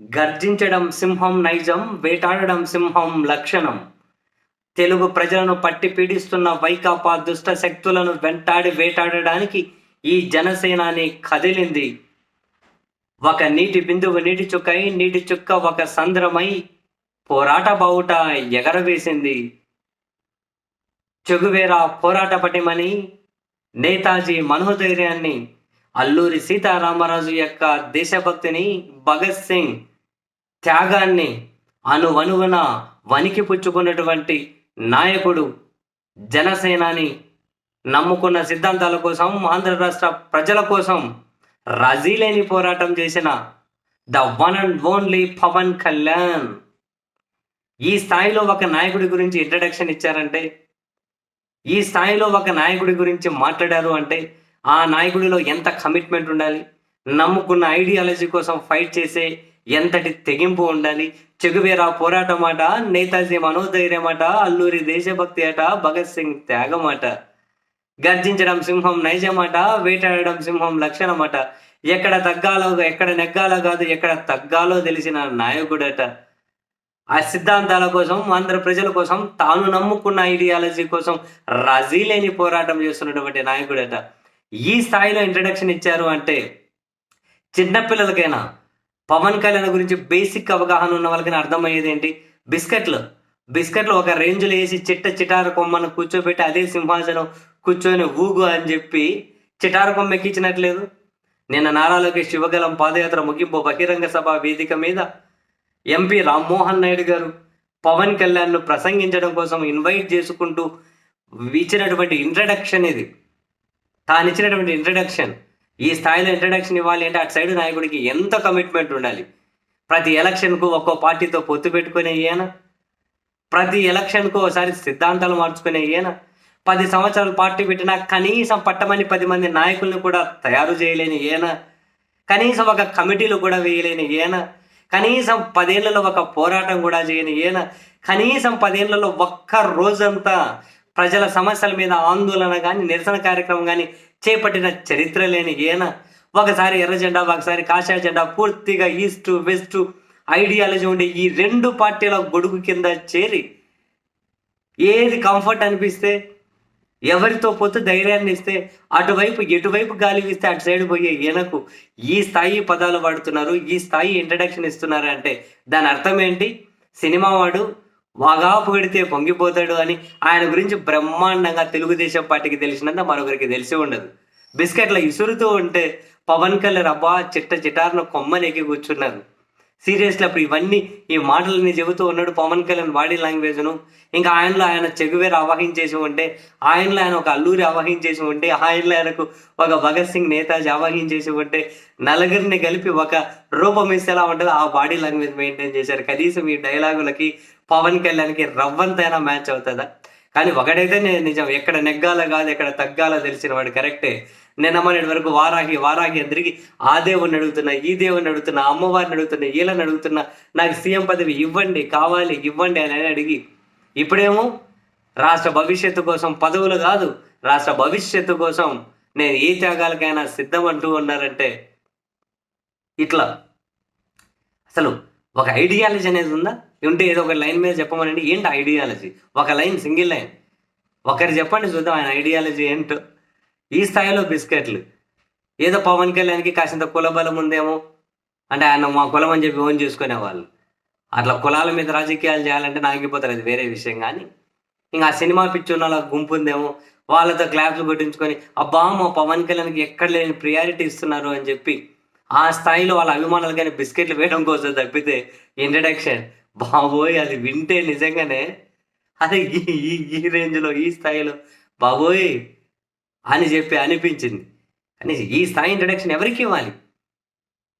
గర్జించడం సింహం నైజం వేటాడడం సింహం లక్షణం. తెలుగు ప్రజలను పట్టి పీడిస్తున్న వైకాపా దుష్ట శక్తులను వెంటాడి వేటాడడానికి ఈ జనసేనాని కదిలింది. ఒక నీటి బిందువు నీటి చుక్కై నీటి చుక్క ఒక సంద్రమై పోరాట బావుట ఎగరవేసింది. చెగువేరా పోరాట పటిమని నేతాజీ మనోధైర్యాన్ని అల్లూరి సీతారామరాజు యొక్క దేశభక్తిని భగత్ సింగ్ త్యాగాన్ని అనువనువున వనికి పుచ్చుకున్నటువంటి నాయకుడు జనసేనాని నమ్ముకున్న సిద్ధాంతాల కోసం ఆంధ్ర రాష్ట్ర ప్రజల కోసం రజీలేని పోరాటం చేసిన the one and only Pawan Kalyan. ఈ స్థాయిలో ఒక నాయకుడి గురించి ఇంట్రడక్షన్ ఇచ్చారంటే ఈ స్థాయిలో ఒక నాయకుడి గురించి మాట్లాడారు అంటే ఆ నాయకుడిలో ఎంత కమిట్మెంట్ ఉండాలి? నమ్ముకున్న ఐడియాలజీ కోసం ఫైట్ చేసే ఎంతటి తెగింపు ఉండాలి? చెగువేరా పోరాటం అట నేతాజీ మనోధైర్యం అట అల్లూరి దేశభక్తి అట భగత్ సింగ్ త్యాగం గర్జించడం సింహం నైజమట వేటాడడం సింహం లక్షణమాట. ఎక్కడ తగ్గాలో ఎక్కడ నెగ్గాలో కాదు ఎక్కడ తగ్గాలో తెలిసిన నాయకుడట. ఆ సిద్ధాంతాల కోసం ఆంధ్ర ప్రజల కోసం తాను నమ్ముకున్న ఐడియాలజీ కోసం రజీ లేని పోరాటం చేస్తున్నటువంటి నాయకుడట. ఈ స్థాయిలో ఇంట్రడక్షన్ ఇచ్చారు అంటే చిన్నపిల్లలకైనా పవన్ కళ్యాణ్ గురించి బేసిక్ అవగాహన ఉన్న వాళ్ళకైనా అర్థమయ్యేది ఏంటి? బిస్కెట్లు. బిస్కెట్లు ఒక రేంజ్లో వేసి చిట్ట చిటారు కొమ్మను కూర్చోబెట్టి అదే సింహాసనం కూర్చొని ఊగు అని చెప్పి చిటారు కొమ్మ ఎక్కించినట్లేదు. నిన్న నారాలోకి శివగలం పాదయాత్ర ముగింపు బహిరంగ సభ వేదిక మీద ఎంపీ రామ్మోహన్ నాయుడు గారు పవన్ కళ్యాణ్ను ప్రసంగించడం కోసం ఇన్వైట్ చేసుకుంటూ ఇచ్చినటువంటి ఇంట్రడక్షన్ ఇది. తాను ఇచ్చినటువంటి ఇంట్రడక్షన్ ఈ స్థాయిలో ఇంట్రడక్షన్ ఇవ్వాలి అంటే అటు సైడ్ నాయకుడికి ఎంత కమిట్మెంట్ ఉండాలి? ప్రతి ఎలక్షన్కు ఒక్కో పార్టీతో పొత్తు పెట్టుకునే ఈయన? ప్రతి ఎలక్షన్కు ఒకసారి సిద్ధాంతాలు మార్చుకునే ఈయన? పది సంవత్సరాలు పార్టీ పెట్టినా కనీసం పట్టమని పది మంది నాయకుల్ని కూడా తయారు చేయలేని ఈయన? కనీసం ఒక కమిటీలు కూడా వేయలేని ఈయన? కనీసం పదేళ్ళలో ఒక పోరాటం కూడా చేయని ఈయన? కనీసం పదేళ్ళలో ఒక్క రోజంతా ప్రజల సమస్యల మీద ఆందోళన కానీ నిరసన కార్యక్రమం కానీ చేపట్టిన చరిత్ర లేని ఈయన. ఒకసారి ఎర్ర జెండా ఒకసారి కాషాయ జెండా పూర్తిగా ఈస్ట్ వెస్ట్ ఐడియాలజీ ఉండే ఈ రెండు పార్టీల గొడుగు కింద చేరి ఏది కంఫర్ట్ అనిపిస్తే ఎవరితో పోతే ధైర్యాన్ని ఇస్తే అటువైపు ఎటువైపు గాలి వీస్తే అటు సైడ్ పోయే ఈయనకు ఈ స్థాయి పదాలు వాడుతున్నారు ఈ స్థాయి ఇంట్రడక్షన్ ఇస్తున్నారు అంటే దాని అర్థం ఏంటి? సినిమా వాడు వాగా పొగిడితే పొంగిపోతాడు అని ఆయన గురించి బ్రహ్మాండంగా తెలుగుదేశం పార్టీకి తెలిసినంత మరొకరికి తెలిసి ఉండదు. బిస్కెట్ల ఇసురుతూ ఉంటే పవన్ కళ్యాణ్ అబ్బా చిట్ట చిటార్ను కొమ్మనెక్కి కూర్చున్నారు. సీరియస్లీ అప్పుడు ఇవన్నీ ఈ మాటలన్నీ చెబుతూ ఉన్నాడు పవన్ కళ్యాణ్ బాడీ లాంగ్వేజ్ను. ఇంకా ఆయనలో ఆయన చెగువేరు ఆవాహించేసి ఉంటే ఆయనలో ఆయన ఒక అల్లూరి ఆవాహించేసి ఉంటే ఆయనలో ఆయనకు ఒక భగత్ సింగ్ నేతాజీ ఆవాహించేసి ఉంటే నలుగురిని కలిపి ఒక రూపం ఇస్తే ఎలా ఉంటుందో. ఆ బాడీ లాంగ్వేజ్ మెయింటైన్ చేశారు. కనీసం ఈ డైలాగులకి పవన్ కళ్యాణ్కి రవ్వంతైనా మ్యాచ్ అవుతుందా? కానీ ఒకడైతే నేను నిజం ఎక్కడ నెగ్గాలో కాదు ఎక్కడ తగ్గాలో తెలిసిన వాడు కరెక్టే. నేను మొన్నటి వరకు వారాహి వారాహి అందరికి ఆ దేవుణ్ణి అడుగుతున్నా ఈ దేవుని అడుగుతున్నా అమ్మవారిని అడుగుతున్నా వీళ్ళని అడుగుతున్నా నాకు సీఎం పదవి ఇవ్వండి కావాలి ఇవ్వండి అని అని అడిగి ఇప్పుడేమో రాష్ట్ర భవిష్యత్తు కోసం పదవులు కాదు రాష్ట్ర భవిష్యత్తు కోసం నేను ఏ త్యాగాలకైనా సిద్ధం అంటూ ఉన్నారంటే ఇట్లా. అసలు ఒక ఐడియాలజీ అనేది ఉందా? ఉంటే ఏదో ఒక లైన్ మీద చెప్పమనండి. ఏంటి ఐడియాలజీ ఒక లైన్ సింగిల్ లైన్ ఒకరు చెప్పండి చూద్దాం ఆయన ఐడియాలజీ ఏంటో. ఈ స్థాయిలో బిస్కెట్లు. ఏదో పవన్ కళ్యాణ్కి కాసింత కులబలం ఉందేమో. అంటే ఆయన మా కులం అని చెప్పి ఓన్ చేసుకునే వాళ్ళు అట్లా కులాల మీద రాజకీయాలు చేయాలంటే నాగిపోతారు అది వేరే విషయం కానీ. ఇంకా ఆ సినిమా పిచ్చి ఉన్న వాళ్ళ గుంపు ఉందేమో. వాళ్ళతో క్లాప్స్ కొట్టించుకొని అబ్బా మా పవన్ కళ్యాణ్కి ఎక్కడ లేని ప్రియారిటీ ఇస్తున్నారు అని చెప్పి ఆ స్థాయిలో వాళ్ళ అభిమానులు కానీ బిస్కెట్లు వేయడం కోసం తప్పితే ఇంట్రడక్షన్. బాబోయ్ అది వింటే నిజంగానే. అదే ఈ ఈ రేంజ్లో ఈ స్థాయిలో బాబోయ్ అని చెప్పి అనిపించింది. కానీ ఈ స్థాయి ఇంట్రడక్షన్ ఎవరికి ఇవ్వాలి?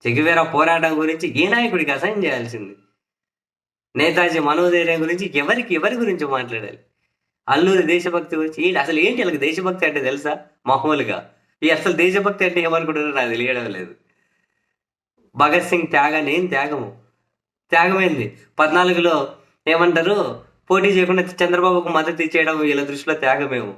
చెగివేర పోరాటం గురించి ఏ నాయకుడికి అసైన్ చేయాల్సింది? నేతాజీ మనోధైర్యం గురించి ఎవరికి ఎవరి గురించి మాట్లాడాలి? అల్లూరి దేశభక్తి గురించి ఏంటి అసలు ఏంటి వాళ్ళకి దేశభక్తి అంటే తెలుసా? మామూలుగా. ఈ అసలు దేశభక్తి అంటే ఏమనుకుంటారో నాకు తెలియడం లేదు. భగత్ సింగ్ త్యాగాన్ని ఏం త్యాగము? త్యాగమైంది. పద్నాలుగులో ఏమంటారు? పోటీ చేయకుండా చంద్రబాబుకు మద్దతు ఇచ్చేయడం వీళ్ళ దృష్టిలో త్యాగమేమో.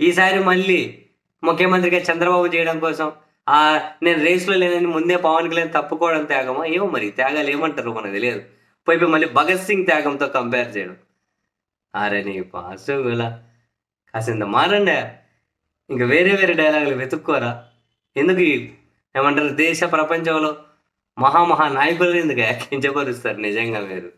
ఈసారి మళ్ళీ ముఖ్యమంత్రిగా చంద్రబాబు చేయడం కోసం ఆ నేను రేసులో లేదని ముందే పవన్ కళ్యాణ్ తప్పుకోవడం త్యాగమా? ఏమో మరి త్యాగాలు ఏమంటారు మనకు తెలియదు. పోయి మళ్ళీ భగత్ సింగ్ త్యాగంతో కంపేర్ చేయడం. అరే నీ పాసుగుల. కాసింత మారండి. ఇంకా వేరే వేరే డైలాగులు వెతుక్కోరా? ఎందుకు ఏమంటారు దేశ ప్రపంచంలో మహామహా నాయకులు ఎందుకు కించపరుస్తారు నిజంగా మీరు.